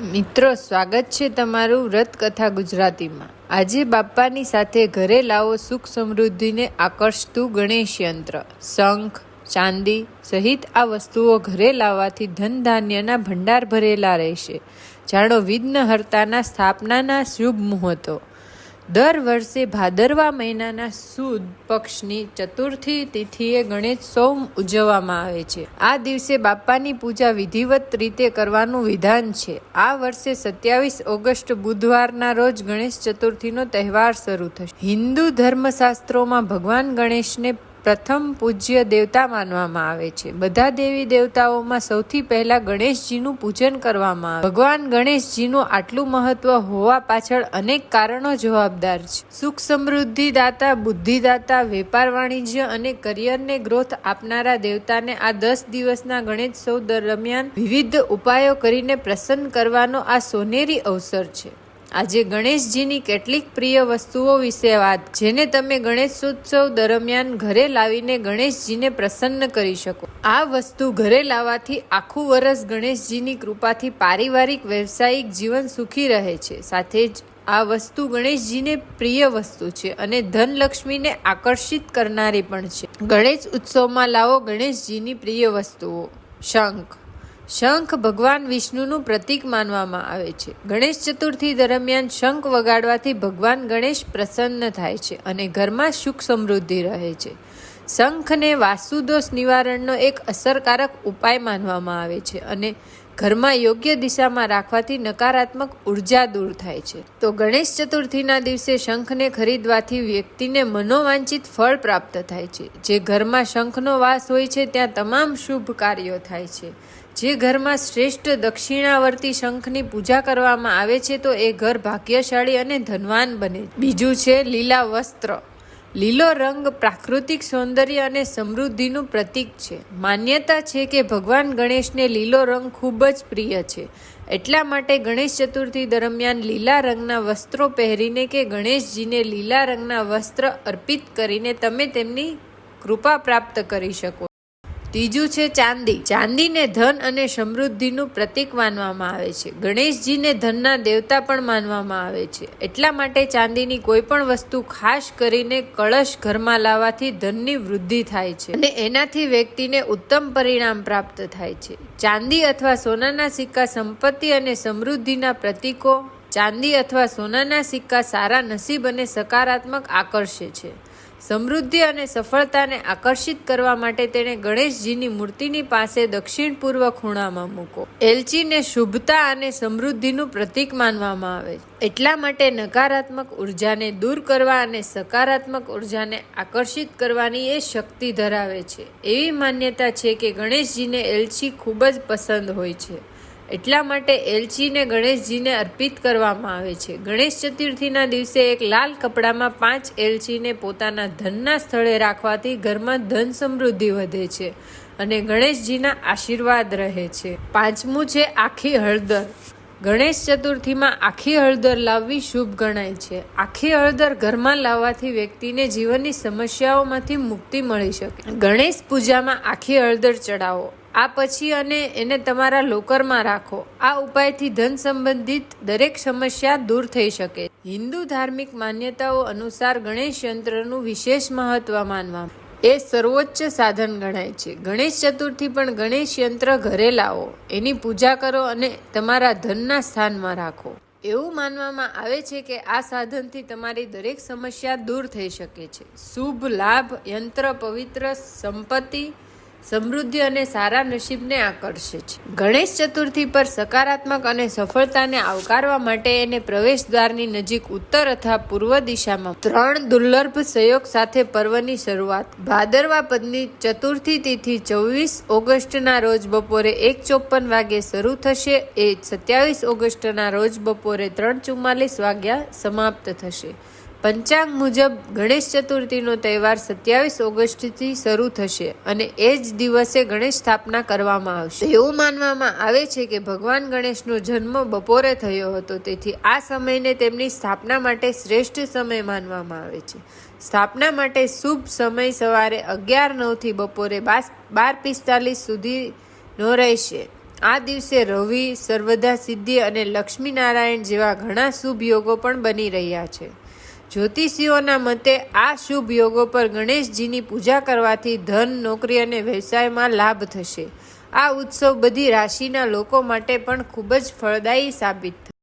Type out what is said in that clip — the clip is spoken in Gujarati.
મિત્રો, સ્વાગત છે તમારું વ્રત કથા ગુજરાતીમાં. આજે બાપ્પાની સાથે ઘરે લાવો સુખ સમૃદ્ધિને આકર્ષતું ગણેશ યંત્ર. શંખ, ચાંદી સહિત આ વસ્તુઓ ઘરે લાવવાથી ધન ધાન્યના ભંડાર ભરેલા રહેશે. જાણો, વિઘ્નહર્તાના સ્થાપનાના શુભ મુહૂર્તો. દર વર્ષે ભાદરવા મહિનાના સુદ પક્ષની ચતુર્થી તિથિએ ગણેશોત્સવ ઉજવવામાં આવે છે. આ દિવસે બાપ્પાની પૂજા વિધિવત રીતે કરવાનું વિધાન છે. આ વર્ષે સત્યાવીસ ઓગસ્ટ બુધવારના રોજ ગણેશ ચતુર્થીનો તહેવાર શરૂ થશે. હિન્દુ ધર્મશાસ્ત્રોમાં ભગવાન ગણેશને પ્રથમ પૂજ્ય દેવતા માનવામાં આવે છે. બધા દેવી દેવતાઓમાં સૌથી પહેલા ગણેશજીનું પૂજન કરવામાં આવે. ભગવાન ગણેશજીનું આટલું મહત્વ હોવા પાછળ અનેક કારણો જવાબદાર છે. સુખ સમૃદ્ધિ દાતા બુદ્ધિદાતા વેપાર વાણિજ્ય અને કરિયરને ગ્રોથ આપનારા દેવતાને આ દસ દિવસના ગણેશોત્સવ દરમિયાન વિવિધ ઉપાયો કરીને પ્રસન્ન કરવાનો આ સોનેરી અવસર છે. આજે ગણેશજીની કેટલીક પ્રિય વસ્તુઓ વિશે વાત, જેને તમે ગણેશોત્સવ દરમિયાન ઘરે લાવીને ગણેશજીને પ્રસન્ન કરી શકો. આ વસ્તુ ઘરે લાવવાથી આખું વરસ ગણેશજીની કૃપાથી પારિવારિક, વ્યવસાયિક જીવન સુખી રહે છે. સાથે જ આ વસ્તુ ગણેશજીને પ્રિય વસ્તુ છે અને ધનલક્ષ્મીને આકર્ષિત કરનારી પણ છે. ગણેશ ઉત્સવમાં લાવો ગણેશજીની પ્રિય વસ્તુઓ. શંખ શંખ ભગવાન વિષ્ણુનું પ્રતીક માનવામાં આવે છે. ગણેશ ચતુર્થી દરમિયાન શંખ વગાડવાથી ભગવાન ગણેશ પ્રસન્ન થાય છે અને ઘરમાં સુખ સમૃદ્ધિ રહે છે. શંખને વાસુદોષ નિવારણનો એક અસરકારક ઉપાય માનવામાં આવે છે અને ઘરમાં યોગ્ય દિશામાં રાખવાથી નકારાત્મક ઊર્જા દૂર થાય છે. તો ગણેશ ચતુર્થીના દિવસે શંખને ખરીદવાથી વ્યક્તિને મનોવાંછિત ફળ પ્રાપ્ત થાય છે. જે ઘરમાં શંખનો વાસ હોય છે, ત્યાં તમામ શુભ કાર્યો થાય છે. જે ઘરમાં શ્રેષ્ઠ દક્ષિણાવર્તી શંખની પૂજા કરવામાં આવે છે, તો એ ઘર ભાગ્યશાળી અને ધનવાન બને. બીજું છે લીલા વસ્ત્ર. લીલો રંગ પ્રાકૃતિક સૌંદર્ય અને સમૃદ્ધિનું પ્રતીક છે. માન્યતા છે કે ભગવાન ગણેશને લીલો રંગ ખૂબ જ પ્રિય છે. એટલા માટે ગણેશ ચતુર્થી દરમિયાન લીલા રંગના વસ્ત્રો પહેરીને કે ગણેશજીને લીલા રંગના વસ્ત્ર અર્પિત કરીને તમે તેમની કૃપા પ્રાપ્ત કરી શકો. ત્રીજું છે ચાંદી. ચાંદીને ધન અને સમૃદ્ધિનું પ્રતીક માનવામાં આવે છે. ગણેશજીને ધનના દેવતા પણ માનવામાં આવે છે. એટલા માટે ચાંદીની કોઈ પણ વસ્તુ ખાસ કરીને કળશ ઘરમાં લાવવાથી ધનની વૃદ્ધિ થાય છે અને એનાથી વ્યક્તિને ઉત્તમ પરિણામ પ્રાપ્ત થાય છે. ચાંદી અથવા સોનાના સિક્કા સંપત્તિ અને સમૃદ્ધિના પ્રતીકો ચાંદી અથવા સોનાના સિક્કા સારા નસીબ અને સકારાત્મક આકર્ષે છે. સમૃદ્ધિ અને સફળતાને આકર્ષિત કરવા માટે તેણે ગણેશજીની મૂર્તિની પાસે દક્ષિણ પૂર્વ ખૂણામાં મૂકો. એલચીને શુભતા અને સમૃદ્ધિનું પ્રતીક માનવામાં આવે એટલા માટે નકારાત્મક ઉર્જાને દૂર કરવા અને સકારાત્મક ઉર્જાને આકર્ષિત કરવાની એ શક્તિ ધરાવે છે. એવી માન્યતા છે કે ગણેશજીને એલચી ખૂબ જ પસંદ હોય છે. એટલા માટે એલચીને ગણેશજીને અર્પિત કરવામાં આવે છે. ગણેશ ચતુર્થીના દિવસે એક લાલ કપડામાં પાંચ એલચીને પોતાના ધનના સ્થળે રાખવાથી ઘરમાં ધન સમૃદ્ધિ વધે છે અને ગણેશજીના આશીર્વાદ રહે છે. પાંચમું છે આખી હળદર. ગણેશ ચતુર્થીમાં આખી હળદર લાવવી શુભ ગણાય છે. આખી હળદર ઘરમાં લાવવાથી વ્યક્તિને જીવનની સમસ્યાઓમાંથી મુક્તિ મળી શકે. ગણેશ પૂજામાં આખી હળદર ચડાવો આ પછી અને એને તમારા લોકરમાં રાખો. આ ઉપાયથી ધન સંબંધિત દરેક સમસ્યા દૂર થઈ શકે. હિન્દુ ધાર્મિક માન્યતાઓ અનુસાર ગણેશ યંત્રનું વિશેષ મહત્વ માનવા. એ સર્વોચ્ચ સાધન ગણાય છે. ગણેશ ચતુર્થી પણ ગણેશ યંત્ર ઘરે લાવો. એની પૂજા કરો અને તમારા ધનના સ્થાનમાં રાખો. એવું માનવામાં આવે છે કે આ સાધનથી તમારી દરેક સમસ્યા દૂર થઈ શકે છે. શુભ લાભ, યંત્ર પવિત્ર, સંપત્તિ સમૃદ્ધિ અને સારા નસીબને આકર્ષે છે. ગણેશ ચતુર્થી પર સકારાત્મક અને સફળતાને આવકારવા માટે એને પ્રવેશ દ્વારની નજીક ઉત્તર અથવા પૂર્વ દિશામાં ત્રણ દુર્લભ સંયોગ સાથે પર્વની શરૂઆત. ભાદરવા પદની ચતુર્થી તિથિ ચોવીસ ઓગસ્ટના રોજ બપોરે એક ચોપન વાગે શરૂ થશે. એ સત્યાવીસ ઓગસ્ટના રોજ બપોરે ત્રણ ચુમ્માલીસ વાગ્યા સમાપ્ત થશે. પંચાંગ મુજબ ગણેશ ચતુર્થીનો તહેવાર સત્યાવીસ ઓગસ્ટથી શરૂ થશે અને એ જ દિવસે ગણેશ સ્થાપના કરવામાં આવશે. એવું માનવામાં આવે છે કે ભગવાન ગણેશનો જન્મ બપોરે થયો હતો, તેથી આ સમયને તેમની સ્થાપના માટે શ્રેષ્ઠ સમય માનવામાં આવે છે. સ્થાપના માટે શુભ સમય સવારે અગિયાર નવથી બપોરે બાર પિસ્તાલીસ સુધીનો રહેશે. આ દિવસે રવિ, સર્વદા સિદ્ધિ અને લક્ષ્મીનારાયણ જેવા ઘણા શુભ યોગો પણ બની રહ્યા છે. જ્યોતિષીઓના મતે આ શુભ યોગો પર ગણેશજીની પૂજા કરવાથી ધન, નોકરી અને વ્યવસાયમાં લાભ થશે. આ ઉત્સવ બધી રાશિના લોકો માટે પણ ખૂબ જ ફળદાયી સાબિત થશે.